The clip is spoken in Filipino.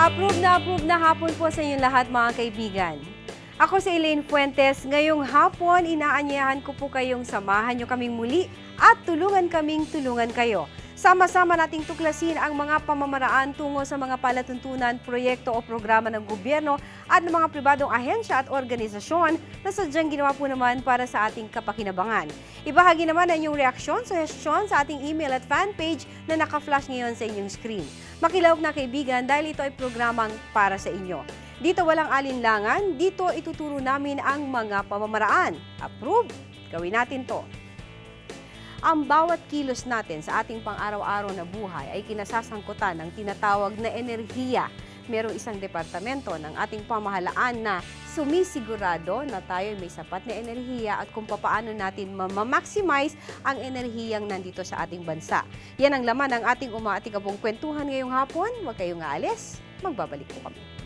Approve na approve na hapon po sa inyong lahat mga kaibigan. Ako si Elaine Fuentes. Ngayong hapon, inaanyayahan ko po kayong samahan nyo kaming muli at tulungan kaming tulungan kayo. Sama-sama nating tuklasin ang mga pamamaraan tungo sa mga palatuntunan, proyekto o programa ng gobyerno at ng mga pribadong ahensya at organisasyon na sadyang ginawa po naman para sa ating kapakinabangan. Ibahagi naman ang inyong reaksyon, suhestyon sa ating email at fanpage na naka-flash ngayon sa inyong screen. Makilawag na kaibigan dahil ito ay programang para sa inyo. Dito walang alinlangan, dito ituturo namin ang mga pamamaraan. Approve? Gawin natin to. Ang bawat kilos natin sa ating pang-araw-araw na buhay ay kinasasangkutan ng tinatawag na enerhiya. Merong isang departamento ng ating pamahalaan na sumisigurado na tayo may sapat na enerhiya at kung papaano natin ma-maximize ang enerhiyang nandito sa ating bansa. Yan ang laman ng ating umaating abong kwentuhan ngayong hapon. Huwag kayong aalis. Magbabalik po kami.